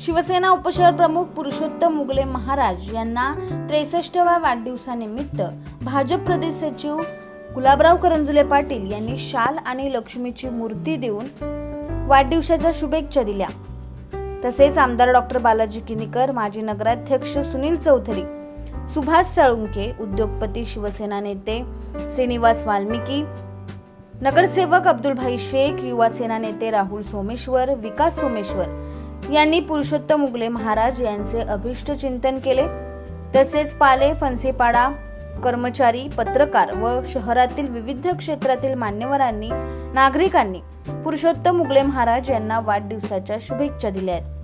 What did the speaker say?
शिवसेना उपशहर प्रमुख पुरुषोत्तम मुगले महाराज यांना त्रेसष्टव्या वाढदिवसानिमित्त भाजप प्रदेश सचिव गुलाबराव करंजुले पाटील यांनी शाल आणि लक्ष्मीची मूर्ती देऊन वाढदिवसाच्या शुभेच्छा दिल्या. तसेच आमदार डॉक्टर बालाजी किनीकर माजी नगराध्यक्ष सुनील चौधरी सुभाष साळुंके उद्योगपती शिवसेना नेते श्रीनिवास वाल्मिकी नगरसेवक अब्दुलभाई शेख युवा सेना नेते राहुल सोमेश्वर विकास सोमेश्वर यांनी पुरुषोत्तम उगले महाराज यांचे अभिष्ट चिंतन केले. तसेच पाले फणसेपाडा कर्मचारी पत्रकार व शहरातील विविध क्षेत्रातील मान्यवरांनी नागरिकांनी पुरुषोत्तम उगले महाराज यांना वाढदिवसाच्या शुभेच्छा दिल्या आहेत.